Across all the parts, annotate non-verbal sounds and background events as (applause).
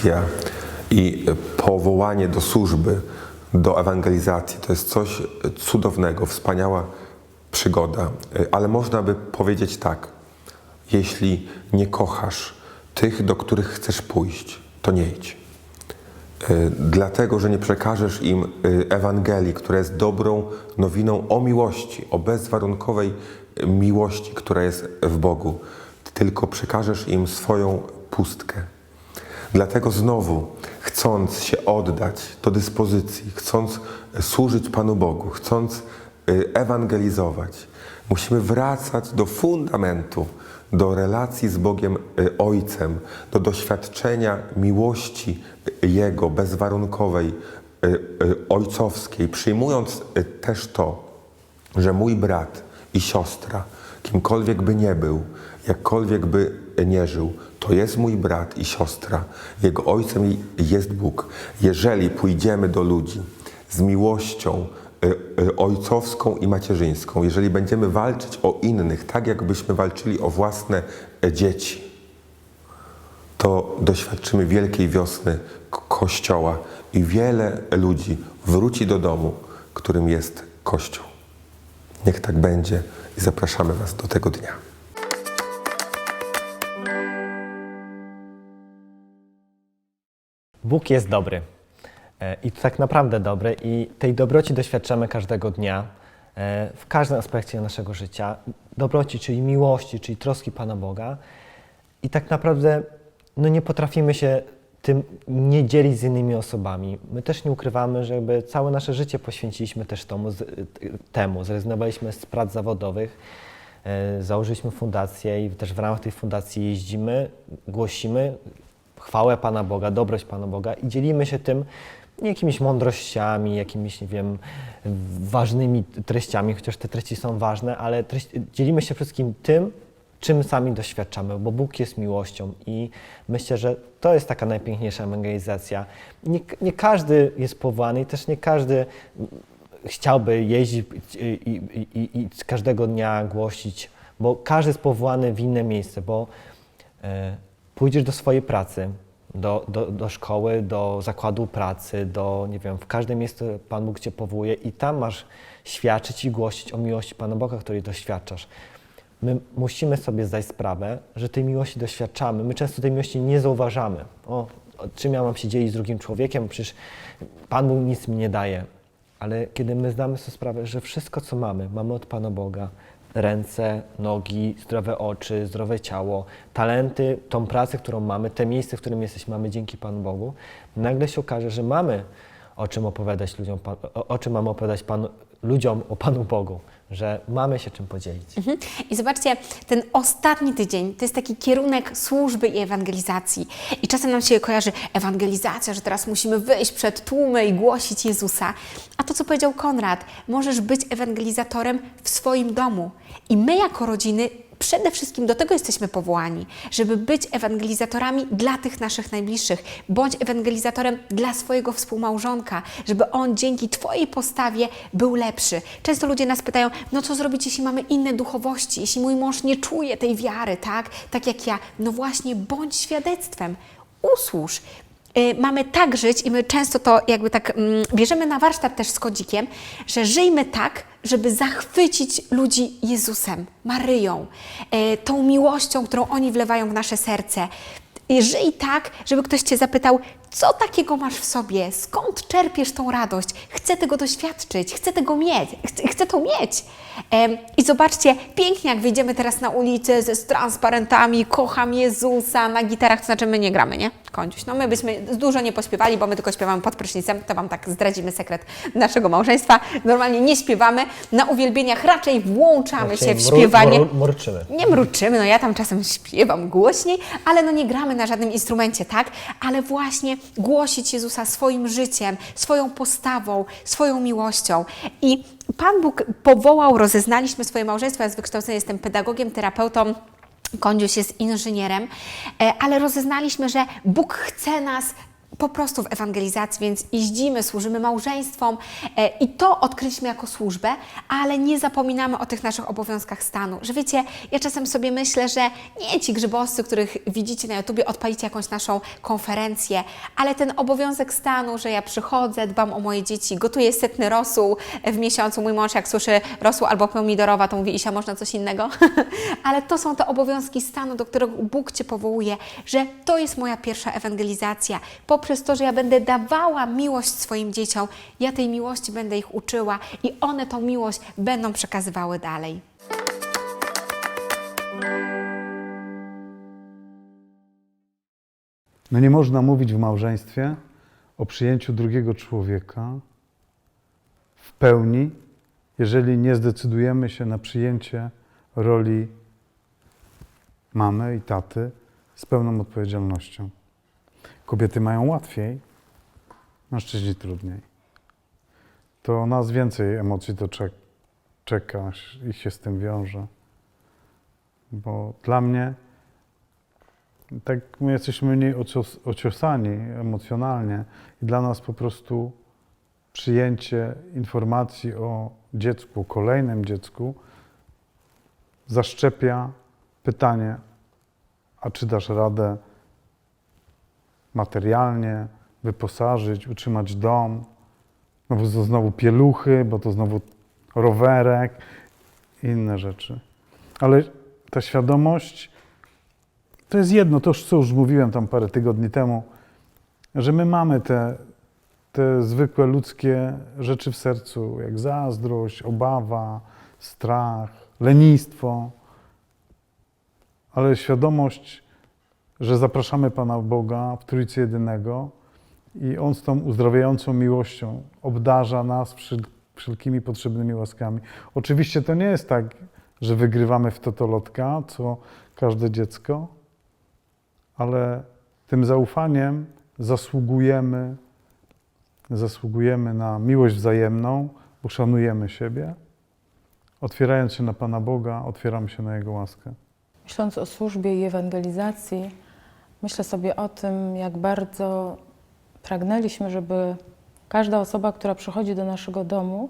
misja i powołanie do służby, do ewangelizacji to jest coś cudownego, wspaniała przygoda, ale można by powiedzieć tak: jeśli nie kochasz tych, do których chcesz pójść, to nie idź. Y, Dlatego, że nie przekażesz im y, Ewangelii, która jest dobrą nowiną o miłości, o bezwarunkowej miłości, która jest w Bogu, tylko przekażesz im swoją pustkę. Dlatego znowu, chcąc się oddać do dyspozycji, chcąc służyć Panu Bogu, chcąc y, ewangelizować, musimy wracać do fundamentu, do relacji z Bogiem y, Ojcem, do doświadczenia miłości Jego bezwarunkowej, ojcowskiej, przyjmując też to, że mój brat i siostra, kimkolwiek by nie był, jakkolwiek by nie żył, to jest mój brat i siostra. Jego ojcem jest Bóg. Jeżeli pójdziemy do ludzi z miłością y, y, ojcowską i macierzyńską, jeżeli będziemy walczyć o innych, tak jakbyśmy walczyli o własne e, dzieci, to doświadczymy wielkiej wiosny Kościoła i wiele ludzi wróci do domu, którym jest Kościół. Niech tak będzie i zapraszamy Was do tego dnia. Bóg jest dobry. E, I to tak naprawdę dobry i tej dobroci doświadczamy każdego dnia, e, w każdym aspekcie naszego życia. Dobroci, czyli miłości, czyli troski Pana Boga. I tak naprawdę no nie potrafimy się tym nie dzielić z innymi osobami. My też nie ukrywamy, że jakby całe nasze życie poświęciliśmy też temu, temu. zrezygnowaliśmy z prac zawodowych, e, założyliśmy fundację i też w ramach tej fundacji jeździmy, głosimy chwałę Pana Boga, dobrość Pana Boga i dzielimy się tym jakimiś mądrościami, jakimiś, nie wiem, ważnymi treściami, chociaż te treści są ważne, ale dzielimy się wszystkim tym, czym sami doświadczamy, bo Bóg jest miłością i myślę, że to jest taka najpiękniejsza ewangelizacja. Nie, nie każdy jest powołany i też nie każdy chciałby jeździć i, i, i, i każdego dnia głosić, bo każdy jest powołany w inne miejsce, bo e, pójdziesz do swojej pracy, do, do, do szkoły, do zakładu pracy, do, nie wiem, w każde miejsce Pan Bóg Cię powołuje i tam masz świadczyć i głosić o miłości Pana Boga, której doświadczasz. My musimy sobie zdać sprawę, że tej miłości doświadczamy. My często tej miłości nie zauważamy. O, czym ja mam się dzielić z drugim człowiekiem? Przecież Pan Bóg nic mi nie daje. Ale kiedy my zdamy sobie sprawę, że wszystko, co mamy, mamy od Pana Boga, ręce, nogi, zdrowe oczy, zdrowe ciało, talenty, tą pracę, którą mamy, te miejsce, w którym jesteśmy, mamy dzięki Panu Bogu, nagle się okaże, że mamy o czym opowiadać ludziom, o czym mamy opowiadać Panu, ludziom o Panu Bogu, że mamy się czym podzielić. Mhm. I zobaczcie, ten ostatni tydzień to jest taki kierunek służby i ewangelizacji. I czasem nam się kojarzy ewangelizacja, że teraz musimy wyjść przed tłumy i głosić Jezusa. A to, co powiedział Konrad, możesz być ewangelizatorem w swoim domu. I my, jako rodziny, przede wszystkim do tego jesteśmy powołani, żeby być ewangelizatorami dla tych naszych najbliższych. Bądź ewangelizatorem dla swojego współmałżonka, żeby on dzięki Twojej postawie był lepszy. Często ludzie nas pytają, no co zrobić, jeśli mamy inne duchowości, jeśli mój mąż nie czuje tej wiary, tak? Tak jak ja. No właśnie, bądź świadectwem. Usłuż. Y, mamy tak żyć i my często to jakby tak mm, bierzemy na warsztat też z kodzikiem, że żyjmy tak, żeby zachwycić ludzi Jezusem, Maryją, y, tą miłością, którą oni wlewają w nasze serce. Żyj tak, żeby ktoś Cię zapytał, co takiego masz w sobie, skąd czerpiesz tą radość, chcę tego doświadczyć, chcę tego mieć, chcę, chcę to mieć. I zobaczcie, pięknie jak wyjdziemy teraz na ulicę ze z transparentami, kocham Jezusa, na gitarach, to znaczy my nie gramy, nie? Kądziuś, no my byśmy dużo nie pośpiewali, bo my tylko śpiewamy pod prysznicem, to Wam tak zdradzimy sekret naszego małżeństwa. Normalnie nie śpiewamy, na uwielbieniach raczej włączamy się w Raczej mru- śpiewanie. mru- mruczymy. Nie mruczymy, no ja tam czasem śpiewam głośniej, ale no nie gramy na żadnym instrumencie, tak? Ale właśnie głosić Jezusa swoim życiem, swoją postawą, swoją miłością. I Pan Bóg powołał, rozeznaliśmy swoje małżeństwo, ja z wykształcenia jestem pedagogiem, terapeutą, Kądziuś jest inżynierem, e, ale rozeznaliśmy, że Bóg chce nas po prostu w ewangelizacji, więc jeździmy, służymy małżeństwom e, i to odkryliśmy jako służbę, ale nie zapominamy o tych naszych obowiązkach stanu. Że wiecie, ja czasem sobie myślę, że nie ci grzybowscy, których widzicie na YouTubie, odpalicie jakąś naszą konferencję, ale ten obowiązek stanu, że ja przychodzę, dbam o moje dzieci, gotuję setny rosół w miesiącu. Mój mąż jak słyszy rosół albo pomidorowa, to mówi, Isia, można coś innego? (laughs) ale to są te obowiązki stanu, do którego Bóg Cię powołuje, że to jest moja pierwsza ewangelizacja. To, że ja będę dawała miłość swoim dzieciom, ja tej miłości będę ich uczyła i one tą miłość będą przekazywały dalej. No nie można mówić w małżeństwie o przyjęciu drugiego człowieka w pełni, jeżeli nie zdecydujemy się na przyjęcie roli mamy i taty z pełną odpowiedzialnością. Kobiety mają łatwiej, mężczyźni trudniej. To nas więcej emocji to czek- czeka i się z tym wiąże. Bo dla mnie tak my jesteśmy mniej ocios, ociosani emocjonalnie i dla nas po prostu przyjęcie informacji o dziecku, kolejnym dziecku zaszczepia pytanie, a czy dasz radę materialnie wyposażyć, utrzymać dom, no bo znowu pieluchy, bo to znowu rowerek inne rzeczy. Ale ta świadomość to jest jedno, to co już mówiłem tam parę tygodni temu, że my mamy te, te zwykłe ludzkie rzeczy w sercu, jak zazdrość, obawa, strach, lenistwo, ale świadomość, że zapraszamy Pana Boga w Trójcy Jedynego i On z tą uzdrawiającą miłością obdarza nas wszel- wszelkimi potrzebnymi łaskami. Oczywiście to nie jest tak, że wygrywamy w totolotka, co każde dziecko, ale tym zaufaniem zasługujemy, zasługujemy na miłość wzajemną, bo szanujemy siebie. Otwierając się na Pana Boga, otwieramy się na Jego łaskę. Myśląc o służbie i ewangelizacji, myślę sobie o tym, jak bardzo pragnęliśmy, żeby każda osoba, która przychodzi do naszego domu,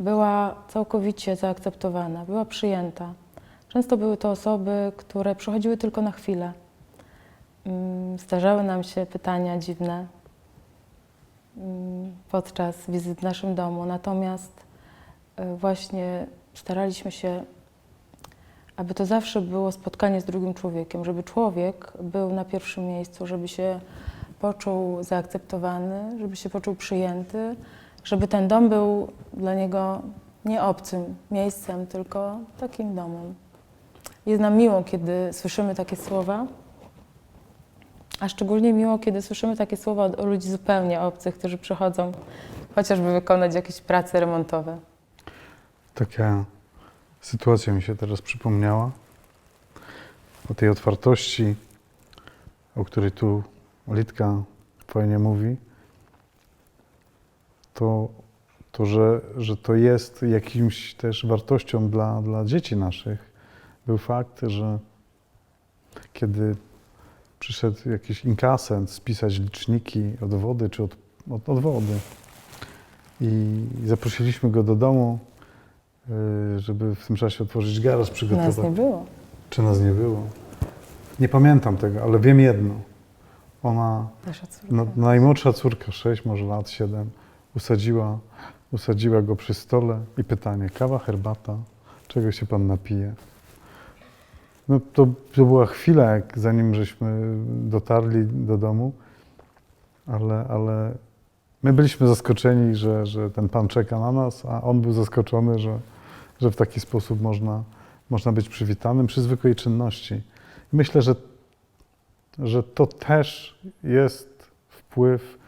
była całkowicie zaakceptowana, była przyjęta. Często były to osoby, które przychodziły tylko na chwilę. Mm, Zdarzały nam się pytania dziwne mm, podczas wizyt w naszym domu, natomiast y, właśnie staraliśmy się aby to zawsze było spotkanie z drugim człowiekiem, żeby człowiek był na pierwszym miejscu, żeby się poczuł zaakceptowany, żeby się poczuł przyjęty, żeby ten dom był dla niego nie obcym miejscem, tylko takim domem. Jest nam miło, kiedy słyszymy takie słowa, a szczególnie miło, kiedy słyszymy takie słowa od ludzi zupełnie obcych, którzy przychodzą chociażby wykonać jakieś prace remontowe. Taka sytuacja mi się teraz przypomniała. O tej otwartości, o której tu Litka fajnie mówi, to, to że, że to jest jakimś też wartością dla, dla dzieci naszych, był fakt, że kiedy przyszedł jakiś inkasent spisać liczniki od wody czy od, od, od wody i zaprosiliśmy go do domu, żeby w tym czasie otworzyć garaż, przygotować. Nas nie było. Czy nas nie było? Nie pamiętam tego, ale wiem jedno. Ona, Nasza córka. no, najmłodsza córka, 6, może lat 7, usadziła, usadziła go przy stole i pytanie, kawa, herbata, czego się pan napije? No to, to była chwila, jak zanim żeśmy dotarli do domu, ale, ale my byliśmy zaskoczeni, że, że ten pan czeka na nas, a on był zaskoczony, że, że w taki sposób można, można być przywitanym przy zwykłej czynności. Myślę, że, że to też jest wpływ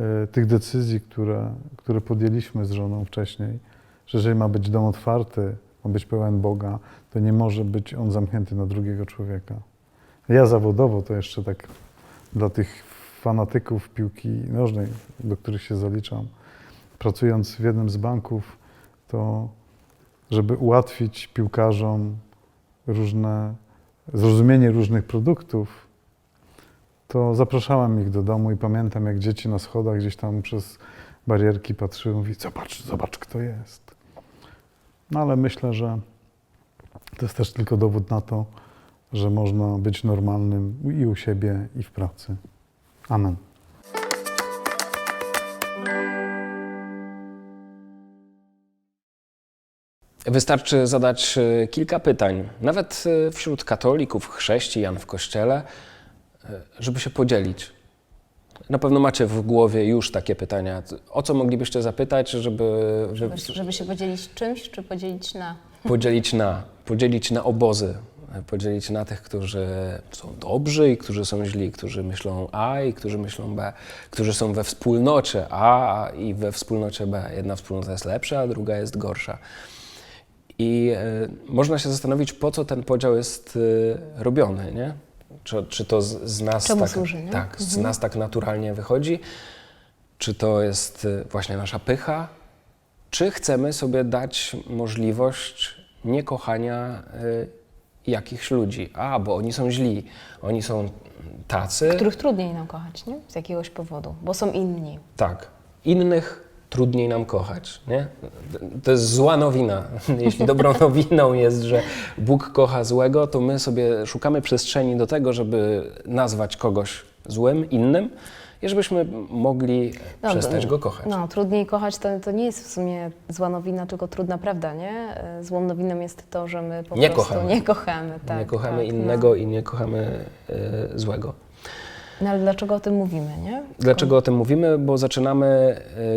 e, tych decyzji, które, które podjęliśmy z żoną wcześniej, że jeżeli ma być dom otwarty, ma być pełen Boga, to nie może być on zamknięty na drugiego człowieka. Ja zawodowo to jeszcze tak dla tych fanatyków piłki nożnej, do których się zaliczam, pracując w jednym z banków, to żeby ułatwić piłkarzom różne, zrozumienie różnych produktów, to zapraszałem ich do domu i pamiętam, jak dzieci na schodach gdzieś tam przez barierki patrzyły, mówi, zobacz, zobacz, kto jest. No ale myślę, że to jest też tylko dowód na to, że można być normalnym i u siebie, i w pracy. Amen. Wystarczy zadać e, kilka pytań, nawet e, wśród katolików, chrześcijan w kościele, e, żeby się podzielić. Na pewno macie w głowie już takie pytania. O co moglibyście zapytać, żeby, żeby Żeby się podzielić czymś, czy podzielić na. podzielić na, podzielić na obozy, podzielić na tych, którzy są dobrzy i którzy są źli, którzy myślą A i którzy myślą B, którzy są we wspólnocie A i we wspólnocie B. Jedna wspólnota jest lepsza, a druga jest gorsza. I e, można się zastanowić, po co ten podział jest e, robiony, nie? Czy, czy to z, z nas Czemu tak, służy, nie? tak, z nas tak naturalnie wychodzi, czy to jest e, właśnie nasza pycha, czy chcemy sobie dać możliwość niekochania y, jakichś ludzi? A, bo oni są źli, oni są tacy. których trudniej nam kochać, nie? Z jakiegoś powodu, bo są inni. Tak. Innych trudniej nam kochać, nie? To jest zła nowina. (laughs) Jeśli dobrą nowiną jest, że Bóg kocha złego, to my sobie szukamy przestrzeni do tego, żeby nazwać kogoś złym, innym i żebyśmy mogli No, przestać no, go kochać. No, trudniej kochać to, to nie jest w sumie zła nowina, tylko trudna prawda, nie? E, Złą nowiną jest to, że my po Nie prostu kochamy. nie kochamy. Tak, nie kochamy tak, innego i nie kochamy y, złego. No. ale dlaczego o tym mówimy, nie? Dlaczego o tym mówimy? Bo zaczynamy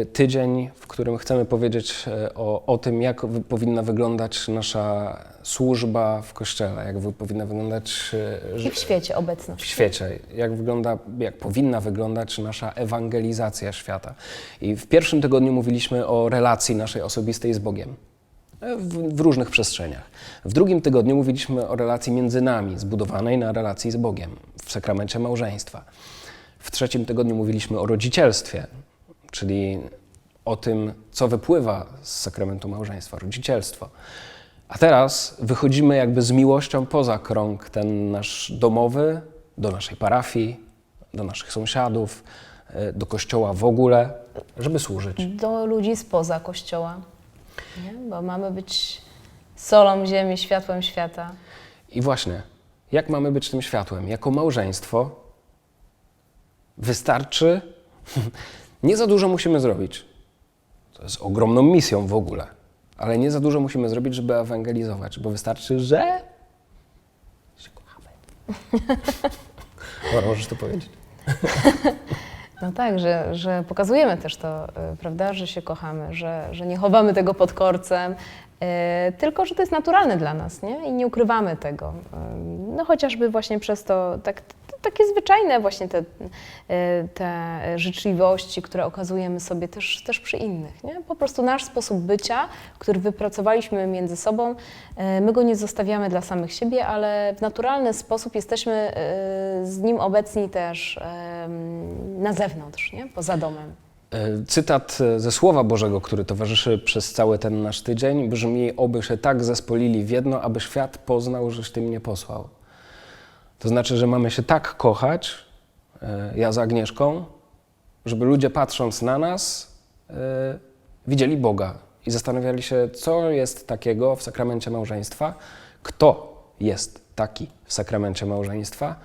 e, tydzień, w którym chcemy powiedzieć e, o, o tym, jak powinna wyglądać nasza służba w kościele, jak powinna wyglądać e, I w świecie w obecność. świecie, jak, wygląda, jak powinna wyglądać nasza ewangelizacja świata. I w pierwszym tygodniu mówiliśmy o relacji naszej osobistej z Bogiem. W, w różnych przestrzeniach. W drugim tygodniu mówiliśmy o relacji między nami, zbudowanej na relacji z Bogiem, w sakramencie małżeństwa. W trzecim tygodniu mówiliśmy o rodzicielstwie, czyli o tym, co wypływa z sakramentu małżeństwa, rodzicielstwo. A teraz wychodzimy jakby z miłością poza krąg ten nasz domowy, do naszej parafii, do naszych sąsiadów, e, do kościoła w ogóle, żeby służyć. Do ludzi spoza kościoła, nie? Bo mamy być solą ziemi, światłem świata. I właśnie, jak mamy być tym światłem? Jako małżeństwo wystarczy, (laughs) nie za dużo musimy zrobić. To jest ogromną misją w ogóle, ale nie za dużo musimy zrobić, żeby ewangelizować, bo wystarczy, że się kochamy. Dobra, możesz to powiedzieć. (laughs) No tak, że, że pokazujemy też to, y, prawda, że się kochamy, że, że nie chowamy tego pod korcem, tylko że to jest naturalne dla nas, nie? I nie ukrywamy tego. Y, No chociażby właśnie przez to, tak, takie zwyczajne właśnie te, y, te życzliwości, które okazujemy sobie też, też przy innych, nie? Po prostu nasz sposób bycia, który wypracowaliśmy między sobą, my go nie zostawiamy dla samych siebie, ale w naturalny sposób jesteśmy z nim obecni też na zewnątrz, nie? poza domem. E, Cytat e, ze Słowa Bożego, który towarzyszy przez cały ten nasz tydzień, brzmi: Oby się tak zespolili w jedno, aby świat poznał, żeś Ty mnie posłał. To znaczy, że mamy się tak kochać, e, ja z Agnieszką, żeby ludzie patrząc na nas, widzieli Boga i zastanawiali się, co jest takiego w sakramencie małżeństwa, kto jest taki w sakramencie małżeństwa,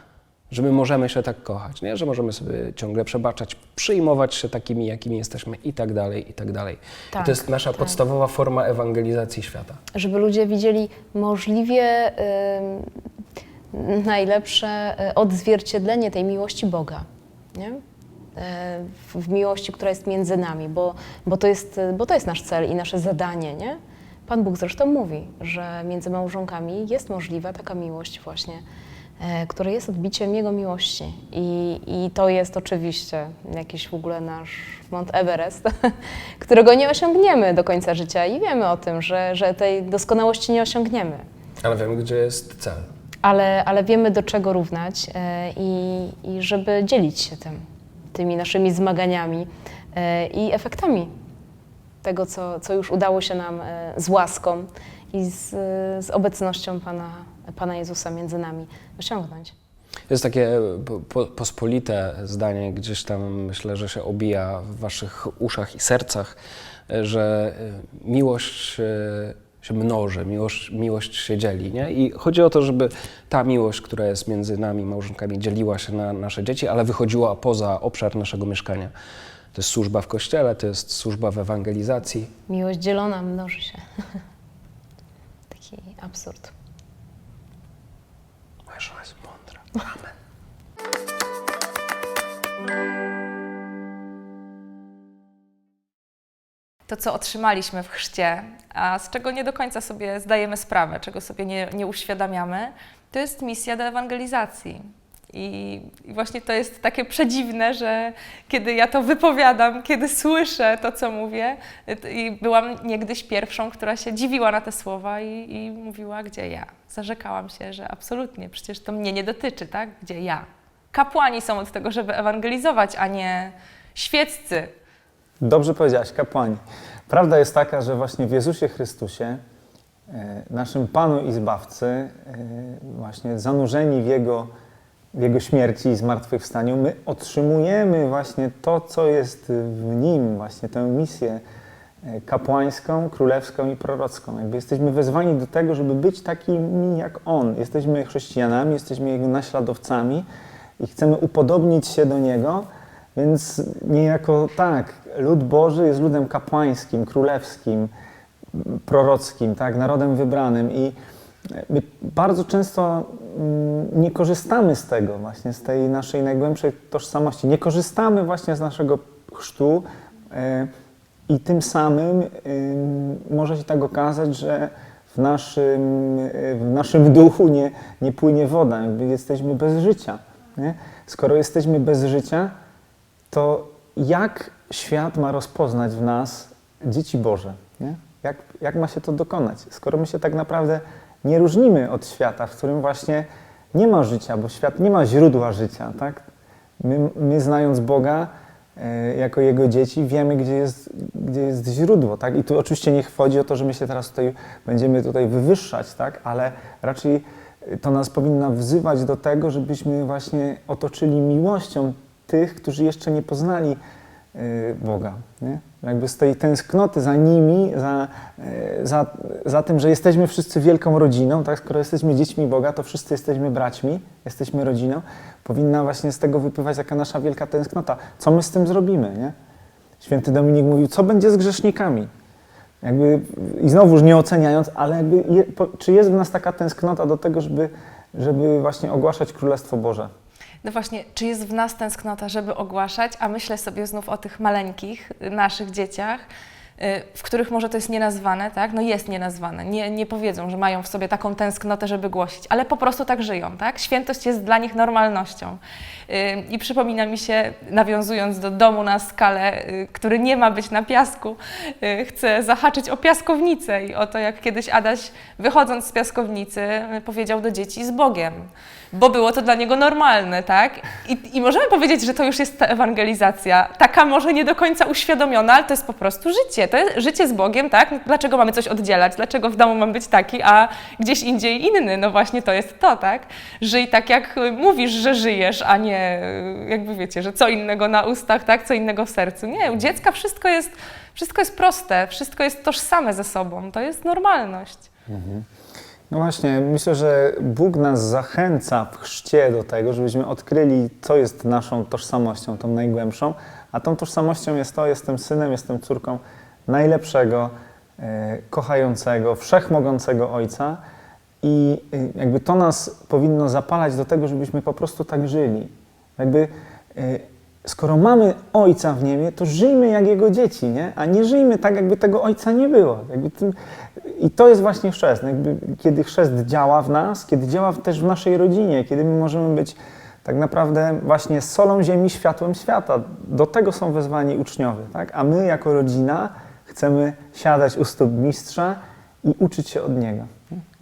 że my możemy się tak kochać, nie? że możemy sobie ciągle przebaczać, przyjmować się takimi, jakimi jesteśmy i tak dalej, i tak dalej. I Tak, to jest nasza tak. podstawowa forma ewangelizacji świata. Żeby ludzie widzieli możliwie em, najlepsze e, odzwierciedlenie tej miłości Boga. Nie? E, W, w miłości, która jest między nami, bo, bo, to jest, bo to jest nasz cel i nasze zadanie. Nie? Pan Bóg zresztą mówi, że między małżonkami jest możliwa taka miłość właśnie, e, która jest odbiciem Jego miłości. I, I to jest oczywiście jakiś w ogóle nasz Mount Everest, (laughs) którego nie osiągniemy do końca życia i wiemy o tym, że, że tej doskonałości nie osiągniemy. Ale wiemy, gdzie jest cel. Ale, ale wiemy, do czego równać e, i, i żeby dzielić się tym, tymi naszymi zmaganiami e, i efektami tego, co, co już udało się nam z łaską i z, z obecnością Pana, Pana Jezusa między nami osiągnąć. Jest takie po, po, pospolite zdanie, gdzieś tam myślę, że się obija w waszych uszach i sercach, e, że e, miłość e, się mnoży, miłość, miłość się dzieli. Nie? I chodzi o to, żeby ta miłość, która jest między nami, małżonkami, dzieliła się na nasze dzieci, ale wychodziła poza obszar naszego mieszkania. To jest służba w kościele, to jest służba w ewangelizacji. Miłość dzielona mnoży się. (laughs) Taki absurd. Moja żona jest mądra. Amen. to, co otrzymaliśmy w chrzcie, a z czego nie do końca sobie zdajemy sprawę, czego sobie nie, nie uświadamiamy, to jest misja do ewangelizacji. I, właśnie to jest takie przedziwne, że kiedy ja to wypowiadam, kiedy słyszę to, co mówię, y, i byłam niegdyś pierwszą, która się dziwiła na te słowa i, i mówiła, gdzie ja. Zarzekałam się, że absolutnie, przecież to mnie nie dotyczy, tak? Gdzie ja. Kapłani są od tego, żeby ewangelizować, a nie świeccy. Dobrze powiedziałaś, kapłani. Prawda jest taka, że właśnie w Jezusie Chrystusie, e, naszym Panu i Zbawcy, e, właśnie zanurzeni w Jego, Jego śmierci i zmartwychwstaniu, my otrzymujemy właśnie to, co jest w Nim, właśnie tę misję e, kapłańską, królewską i prorocką. Jakby jesteśmy wezwani do tego, żeby być takimi jak On. Jesteśmy chrześcijanami, jesteśmy Jego naśladowcami i chcemy upodobnić się do Niego, więc niejako tak, lud Boży jest ludem kapłańskim, królewskim, prorockim, tak, narodem wybranym i my bardzo często mm, nie korzystamy z tego właśnie, z tej naszej najgłębszej tożsamości. Nie korzystamy właśnie z naszego chrztu e, i tym samym e, może się tak okazać, że w naszym, e, w naszym (laughs) duchu nie, nie płynie woda, jakby jesteśmy bez życia. Nie? Skoro jesteśmy bez życia, to jak świat ma rozpoznać w nas dzieci Boże? Nie? Jak, jak ma się to dokonać? Skoro my się tak naprawdę nie różnimy od świata, w którym właśnie nie ma życia, bo świat nie ma źródła życia, tak? My, my znając Boga e, jako Jego dzieci, wiemy, gdzie jest, gdzie jest źródło, tak? I tu oczywiście nie chodzi o to, że my się teraz tutaj będziemy tutaj wywyższać, tak? Ale raczej to nas powinno wzywać do tego, żebyśmy właśnie otoczyli miłością tych, którzy jeszcze nie poznali y, Boga. Nie? Jakby z tej tęsknoty za nimi, za, y, za, za tym, że jesteśmy wszyscy wielką rodziną, tak? skoro jesteśmy dziećmi Boga, to wszyscy jesteśmy braćmi, jesteśmy rodziną, powinna właśnie z tego wypływać taka nasza wielka tęsknota. Co my z tym zrobimy? Nie? Święty Dominik mówił, co będzie z grzesznikami? Jakby, I znowuż nie oceniając, ale jakby czy jest w nas taka tęsknota do tego, żeby, żeby właśnie ogłaszać Królestwo Boże? No właśnie, czy jest w nas tęsknota, żeby ogłaszać, a myślę sobie znów o tych maleńkich, y, naszych dzieciach, y, w których może to jest nienazwane, tak? No jest nienazwane. Nie, nie powiedzą, że mają w sobie taką tęsknotę, żeby głosić, ale po prostu tak żyją, tak? Świętość jest dla nich normalnością. Y, I przypomina mi się, nawiązując do domu na skalę, który nie ma być na piasku, chcę zahaczyć o piaskownicę i o to, jak kiedyś Adaś, wychodząc z piaskownicy, powiedział do dzieci z Bogiem bo było to dla niego normalne, tak? I, I możemy powiedzieć, że to już jest ta ewangelizacja. Taka może nie do końca uświadomiona, ale to jest po prostu życie. To jest życie z Bogiem, tak? Dlaczego mamy coś oddzielać? Dlaczego w domu mam być taki, a gdzieś indziej inny? No właśnie to jest to, tak? Żyj tak, jak mówisz, że żyjesz, a nie jakby wiecie, że co innego na ustach, tak? Co innego w sercu. Nie, u dziecka wszystko jest, wszystko jest proste, wszystko jest tożsame ze sobą. To jest normalność. No właśnie, myślę, że Bóg nas zachęca w chrzcie do tego, żebyśmy odkryli, co jest naszą tożsamością, tą najgłębszą, a tą tożsamością jest to, jestem synem, jestem córką najlepszego, e, kochającego, wszechmogącego Ojca i e, jakby to nas powinno zapalać do tego, żebyśmy po prostu tak żyli. Jakby e, skoro mamy Ojca w niebie, to żyjmy jak Jego dzieci, nie? a nie żyjmy tak, jakby tego Ojca nie było. Tym, I to jest właśnie chrzest. Jakby, kiedy chrzest działa w nas, kiedy działa też w naszej rodzinie, kiedy my możemy być tak naprawdę właśnie solą ziemi, światłem świata. Do tego są wezwani uczniowie. Tak? A my jako rodzina chcemy siadać u stóp mistrza i uczyć się od niego.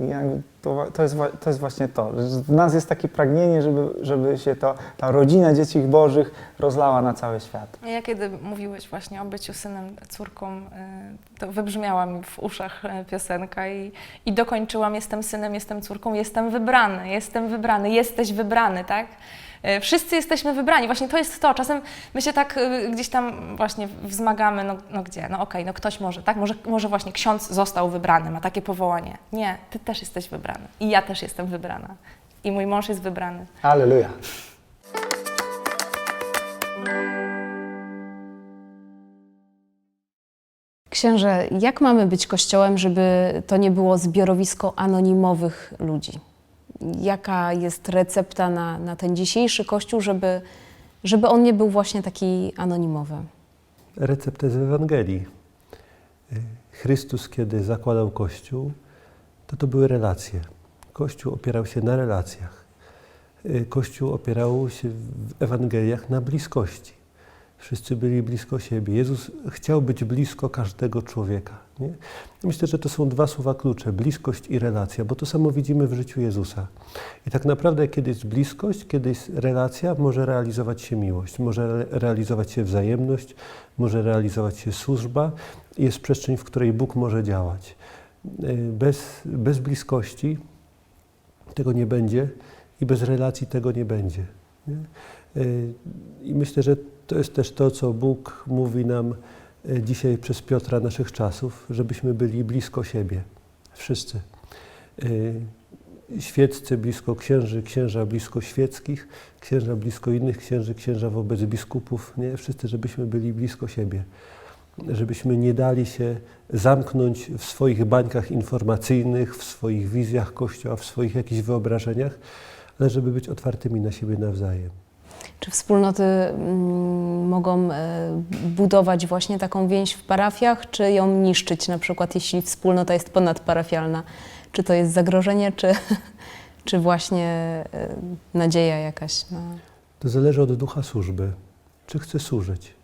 I jakby To, to, jest, to jest właśnie to. W nas jest takie pragnienie, żeby, żeby się to, ta rodzina dzieci Bożych rozlała na cały świat. Ja kiedy mówiłeś właśnie o byciu synem, córką, y, to wybrzmiała mi w uszach y, piosenka i, i dokończyłam jestem synem, jestem córką, jestem wybrany, jestem wybrany, jesteś wybrany, tak? Y, Wszyscy jesteśmy wybrani. Właśnie to jest to. Czasem my się tak y, gdzieś tam właśnie wzmagamy, no, no gdzie? No okej, no ktoś może, tak? Może, może właśnie ksiądz został wybrany, ma takie powołanie. Nie, ty też jesteś wybrany. I ja też jestem wybrana. I mój mąż jest wybrany. Halleluja. Księże, jak mamy być kościołem, żeby to nie było zbiorowisko anonimowych ludzi? Jaka jest recepta na, na ten dzisiejszy kościół, żeby, żeby on nie był właśnie taki anonimowy? Receptę z Ewangelii. Y, Chrystus, kiedy zakładał Kościół, to to były relacje. Kościół opierał się na relacjach. Y, Kościół opierał się w Ewangeliach na bliskości. Wszyscy byli blisko siebie. Jezus chciał być blisko każdego człowieka. Nie? Myślę, że to są dwa słowa klucze: bliskość i relacja, bo to samo widzimy w życiu Jezusa. I tak naprawdę, kiedy jest bliskość, kiedy jest relacja, może realizować się miłość, może re- realizować się wzajemność, może realizować się służba. Jest przestrzeń, w której Bóg może działać. Y, Bez, bez bliskości tego nie będzie i bez relacji tego nie będzie. Nie? Y, I myślę, że to jest też to, co Bóg mówi nam y, dzisiaj przez Piotra naszych czasów, żebyśmy byli blisko siebie. Wszyscy. Y, Świeccy blisko księży, księża blisko świeckich, księża blisko innych księży, księża wobec biskupów. Nie? Wszyscy, żebyśmy byli blisko siebie. Żebyśmy nie dali się zamknąć w swoich bańkach informacyjnych, w swoich wizjach Kościoła, w swoich jakichś wyobrażeniach, ale żeby być otwartymi na siebie nawzajem. Czy wspólnoty mm, mogą e, budować właśnie taką więź w parafiach, czy ją niszczyć, na przykład jeśli wspólnota jest ponadparafialna? Czy to jest zagrożenie, czy, (laughs) czy właśnie e, nadzieja jakaś na... To zależy od ducha służby. Czy chcę służyć?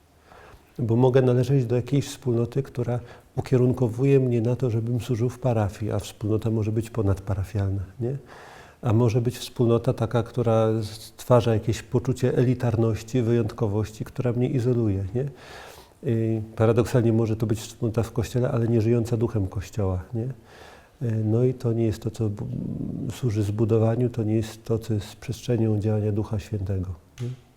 Bo mogę należeć do jakiejś wspólnoty, która ukierunkowuje mnie na to, żebym służył w parafii, a wspólnota może być ponadparafialna, nie? A może być wspólnota taka, która stwarza jakieś poczucie elitarności, wyjątkowości, która mnie izoluje, nie? I paradoksalnie może to być wspólnota w Kościele, ale nie żyjąca duchem Kościoła, nie? No i to nie jest to, co służy zbudowaniu, to nie jest to, co jest przestrzenią działania Ducha Świętego. Nie?